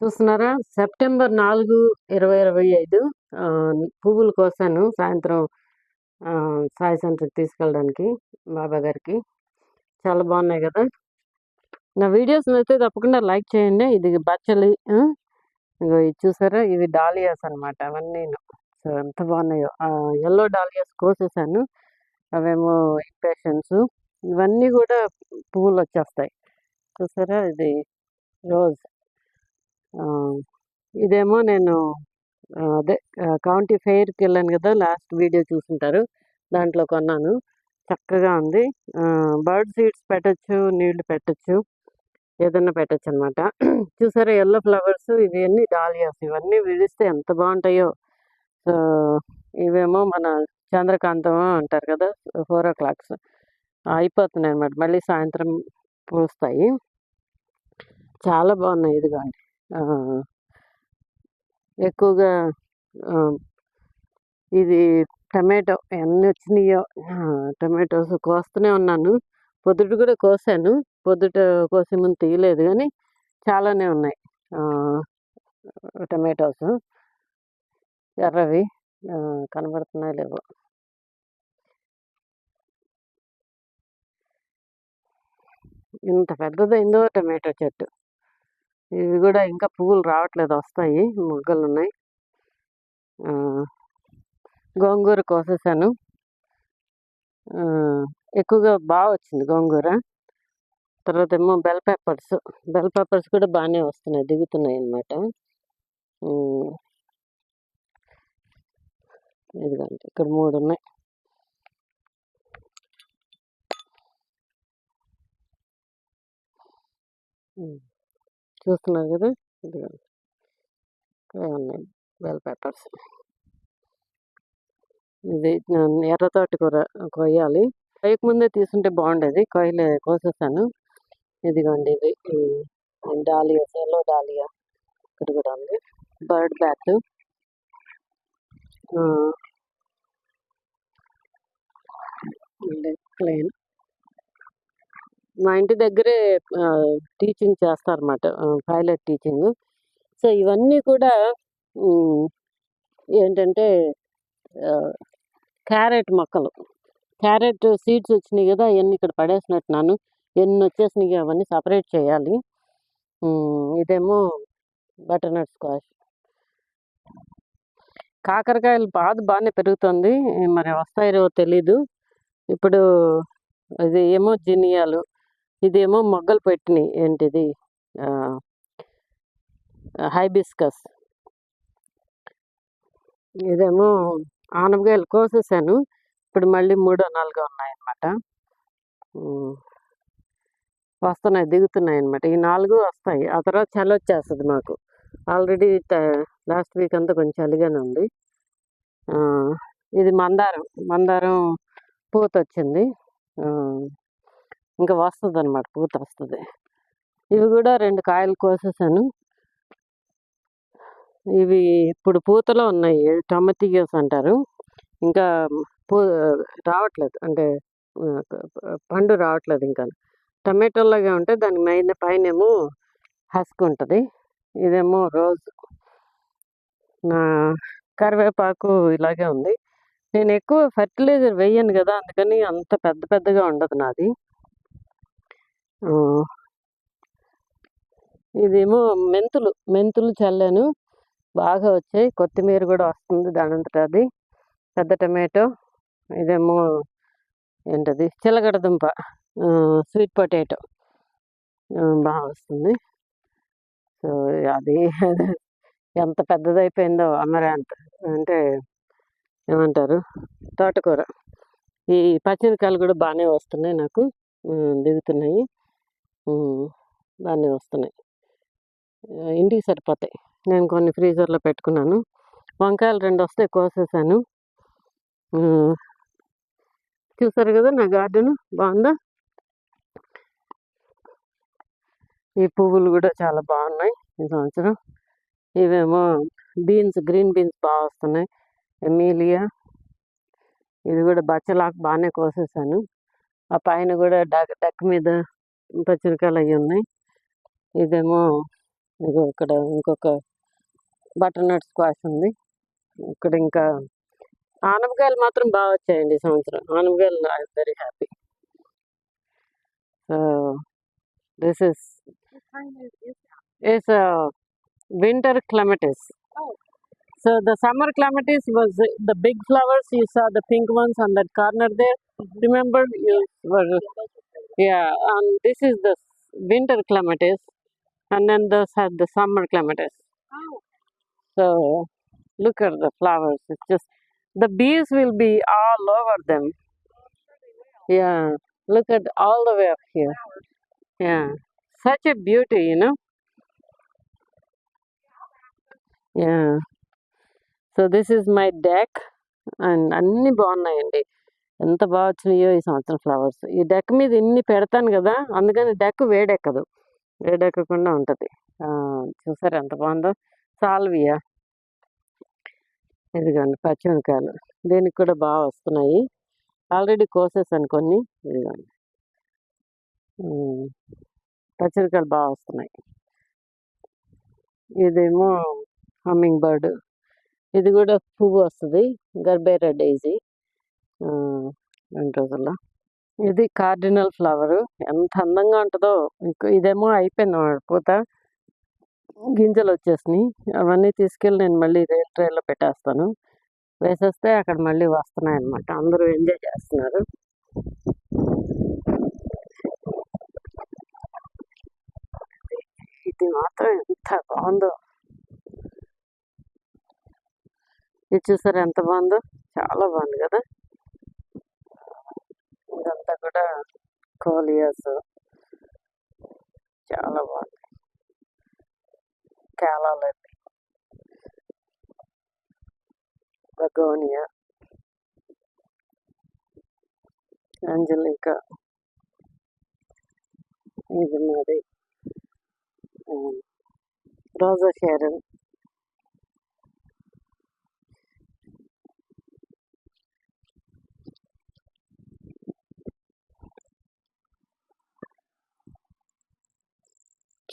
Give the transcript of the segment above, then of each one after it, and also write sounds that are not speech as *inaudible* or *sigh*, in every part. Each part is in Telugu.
చూస్తున్నారా? సెప్టెంబర్ నాలుగు ఇరవై ఇరవై ఐదు పువ్వులు కోసాను సాయంత్రం సాయి సెంటర్కి తీసుకెళ్ళడానికి బాబా గారికి. చాలా బాగున్నాయి కదా? నా వీడియోస్ అయితే తప్పకుండా లైక్ చేయండి. ఇది బచ్చలి ఇగో ఇది చూసారా? ఇవి డాలియాస్ అన్నమాట అవన్నీ సో ఎంత బాగున్నాయో. ఎల్లో డాలియాస్ కోసేసాను. అవేమో ఇంపేషన్స్. ఇవన్నీ కూడా పువ్వులు వచ్చేస్తాయి. చూసారా? ఇది రోజ్. ఇదేమో నేను అదే కౌంటీ ఫెయిర్కి వెళ్ళాను కదా లాస్ట్ వీడియో చూసుంటారు. దాంట్లో కొన్నాను. చక్కగా ఉంది. బర్డ్ సీడ్స్ పెట్టచ్చు నీళ్ళు పెట్టచ్చు ఏదన్నా పెట్టచ్చు అనమాట చూసారా ఎల్లో ఫ్లవర్స్ ఇవన్నీ డాలియాస్ ఇవన్నీ విడిస్తే ఎంత బాగుంటాయో. సో ఇవేమో మన చంద్రకాంతం అంటారు కదా ఫోర్ ఓ క్లాక్స్. అయిపోతున్నాయి అనమాట మళ్ళీ సాయంత్రం పూస్తాయి. చాలా బాగున్నాయి ఇదిగోండి. అండి ఎక్కువగా ఇది టమాటో ఎన్ని వచ్చినాయో. టమాటోస్ కోస్తూనే ఉన్నాను. పొద్దుట కూడా కోసాను. పొద్దుట కోసే ముందు తీయలేదు కానీ చాలానే ఉన్నాయి. టమాటోస్. ఎర్రవి. కనబడుతున్నాయి లేవో. ఇంత పెద్దదైందో టమాటో చెట్టు. ఇవి కూడా ఇంకా పువ్వులు రావట్లేదు వస్తాయి మొగ్గలు ఉన్నాయి గోంగూర కోసేసాను. ఎక్కువగా బాగా వచ్చింది గోంగూర. తర్వాత ఏమో బెల్ పెప్పర్స్ బెల్ పెప్పర్స్ కూడా బాగానే వస్తున్నాయి దిగుతున్నాయి అన్నమాట. ఉమ్, ఇదిగోండి ఇక్కడ మూడు ఉన్నాయి. ఉమ్, చూస్తున్నారు కదా! ఇదిగోండి ఉన్నాయి బెల్ పెప్పర్స్ ఇది ఎర్రతోటి కూర కొయ్యాలి. కొయ్యక ముందే తీసుంటే బాగుండేది. కొయ్యలే కోసేసాను. ఇదిగోండి ఇది. డాలియా ఎల్లో డాలియా ఇక్కడ కూడా ఉంది. బర్డ్ బ్యాట్ ప్లేన్ మా ఇంటి దగ్గరే టీచింగ్ చేస్తారన్నమాట. Pilot teaching. సో ఇవన్నీ కూడా ఏంటంటే క్యారెట్ మొక్కలు. క్యారెట్ సీడ్స్ వచ్చినాయి కదా అవన్నీ ఇక్కడ పడేసినట్టున్నాను. ఎన్ని వచ్చేసినాయి అవన్నీ సపరేట్ చేయాలి. ఇదేమో బటర్నట్ స్క్వాష్. కాకరకాయలు పాదు బాగానే పెరుగుతుంది. మరి వస్తాయో తెలీదు. ఇప్పుడు ఇది ఏమో జినియాలు ఇదేమో మొగ్గలు పెట్టినాయి. ఏంటిది? హైబిస్కస్. ఇదేమో ఆనపకాయలు కోసేసాను. ఇప్పుడు మళ్ళీ మూడో నాలుగో ఉన్నాయన్నమాట. వస్తున్నాయి దిగుతున్నాయి అనమాట ఈ నాలుగు వస్తాయి. ఆ తర్వాత చలి వచ్చేస్తుంది మాకు. ఆల్రెడీ లాస్ట్ వీక్ అంతా కొంచెం చలిగానే ఉంది. ఇది మందారం. మందారం పూత వచ్చింది ఇంకా వస్తుంది అనమాట పూత వస్తుంది. ఇవి కూడా రెండు కాయలు కోసేసాను. ఇవి ఇప్పుడు పూతలో ఉన్నాయి టొమటిగోస్ అంటారు. ఇంకా పూ రావట్లేదు అంటే పండు రావట్లేదు ఇంకా. టమాటోలాగా ఉంటే దాని మైన పైన ఏమో హస్క్ ఉంటుంది. ఇదేమో రోజు నా కరివేపాకు ఇలాగే ఉంది. నేను ఎక్కువ ఫర్టిలైజర్ వేయను కదా అందుకని అంత పెద్ద పెద్దగా ఉండదు నాది. ఇదేమో మెంతులు మెంతులు చల్లాను. బాగా వచ్చాయి. కొత్తిమీర కూడా వస్తుంది దానంతట అది పెద్ద టమాటో ఇదేమో ఏంటది? చిలగడ దుంప స్వీట్ పొటాటో. బాగా వస్తుంది. సో అది *laughs* ఎంత పెద్దదైపోయిందో అమరాంత్ అంటే ఏమంటారు? తోటకూర. ఈ పచ్చిమిరకాయలు కూడా బాగానే వస్తున్నాయి నాకు. దిగుతున్నాయి. బాగానే వస్తున్నాయి. ఇంటికి సరిపోతాయి. నేను కొన్ని ఫ్రీజర్లో పెట్టుకున్నాను. వంకాయలు రెండు వస్తాయి కోసేసాను. చూసారు కదా నా గార్డెన్? బాగుందా? ఈ పువ్వులు కూడా చాలా బాగున్నాయి ఈ సంవత్సరం. ఇవేమో బీన్స్ గ్రీన్ బీన్స్ బాగా వస్తున్నాయి. ఎమీలియా. ఇది కూడా బచ్చలాకు బాగానే కోసేసాను. ఆ పైన కూడా డక్ డక్ మీద పచ్చిమిరకాయలు అవి ఉన్నాయి. ఇదేమో ఇదిగో ఇక్కడ ఇంకొక బటర్ నట్ స్క్వాష్ ఉంది. ఇక్కడ ఇంకా ఆనపకాయలు మాత్రం బాగా వచ్చాయండి ఈ సంవత్సరం. ఆనపకాయలు I very happy so this is is winter clematis So the summer clematis was the- the big flowers. You saw the pink ones on that corner there. Remember, you were yeah. And this is the winter clematis, and then this had the summer clematis. So look at the flowers. It's just the bees will be all over them. Yeah, look at all the way up here. Yeah, such a beauty, you know. Yeah. So this is my deck and అన్నీ బాగున్నాయండి ఎంత బాగా వచ్చినాయో ఈ సంవత్సరం ఫ్లవర్స్. ఈ డెక్ మీద ఇన్ని పెడతాను కదా అందుకని డెక్ వేడెక్కదు. వేడెక్కకుండా ఉంటుంది. చూసారు ఎంత బాగుందో? సాల్వియా. ఇదిగోండి పచ్చిమిరకాయలు దీనికి కూడా బాగా వస్తున్నాయి. ఆల్రెడీ కోసేసాను కొన్ని. ఇదిగోండి. పచ్చిమిరకాయలు బాగా వస్తున్నాయి. ఇదేమో హమ్మింగ్ బర్డ్. ఇది కూడా పువ్వు వస్తుంది. గర్బేరా డైజీ రెండు రోజుల్లో ఇది కార్డినల్ ఫ్లవర్. ఎంత అందంగా ఉంటుందో. ఇంకో ఇదేమో అయిపోయింది పూత. గింజలు వచ్చేసినాయి అవన్నీ తీసుకెళ్ళి నేను మళ్ళీ రైల్ ట్రైలో పెట్టేస్తాను. వేసేస్తే అక్కడ మళ్ళీ వస్తున్నాయి అన్నమాట అందరూ ఎంజాయ్ చేస్తున్నారు. ఇది మాత్రం ఎంత బాగుందో. ఇది చూసారు ఎంత బాగుందో? చాలా బాగుంది కదా. ఇదంతా కూడా కోలియాస్ చాలా బాగుంది. కేలాలు బగోనియా. అంజలికా. ఇది మరి రోజా షేరన్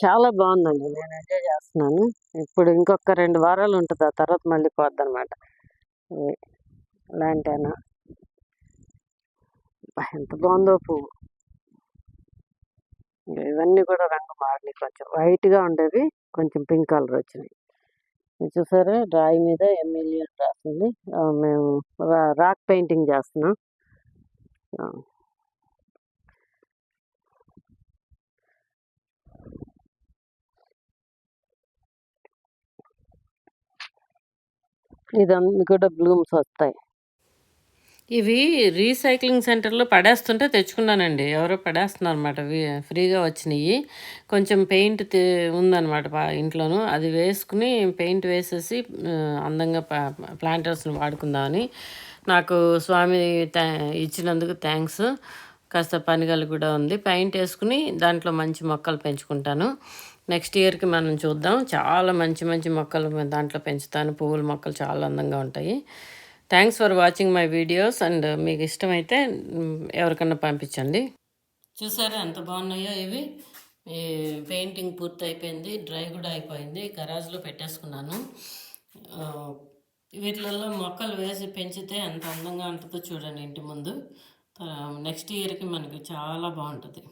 చాలా బాగుందండి. నేను ఎంజాయ్ చేస్తున్నాను. ఇప్పుడు ఇంకొక రెండు వారాలు ఉంటుంది. ఆ తర్వాత మళ్ళీ పోద్ది అనమాట లాంటేనా ఎంత బాగుందో పువ్వు. ఇవన్నీ కూడా రంగు మారినాయి కొంచెం. వైట్గా ఉండేవి కొంచెం పింక్ కలర్ వచ్చినాయి. చూసారా? డ్రాయి మీద ఎమ్మెల్యే రాసింది. మేము రా- రాక్ పెయింటింగ్ చేస్తున్నాం. ఇదన్నీ కూడా బ్లూమ్స్ వస్తాయి. ఇవి రీసైక్లింగ్ సెంటర్లో పడేస్తుంటే తెచ్చుకున్నానండి. ఎవరో పడేస్తున్నారు అనమాట ఫ్రీగా వచ్చినాయి. కొంచెం పెయింట్ ఉందన్నమాట పా- అది వేసుకుని పెయింట్ వేసేసి అందంగా ప్లాంటర్స్ని వాడుకుందామని నాకు స్వామి ఇచ్చినందుకు థ్యాంక్స్ కాస్త పనిగలు కూడా ఉంది. పెయింట్ వేసుకుని దాంట్లో మంచి మొక్కలు పెంచుకుంటాను. నెక్స్ట్ ఇయర్కి మనం చూద్దాం. చాలా మంచి మంచి మొక్కలు దాంట్లో పెంచుతాను. పువ్వుల మొక్కలు చాలా అందంగా ఉంటాయి. Thanks for watching my videos and మీకు ఇష్టమైతే ఎవరికన్నా పంపించండి. చూసారా ఎంత బాగున్నాయో ఇవి? ఈ పెయింటింగ్ పూర్తి అయిపోయింది డ్రై కూడా అయిపోయింది గరాజ్లో పెట్టేసుకున్నాను. వీటిలలో మొక్కలు వేసి పెంచితే ఎంత అందంగా ఉంటుందో చూడండి ఇంటి ముందు. నెక్స్ట్ ఇయర్కి మనకి చాలా బాగుంటుంది.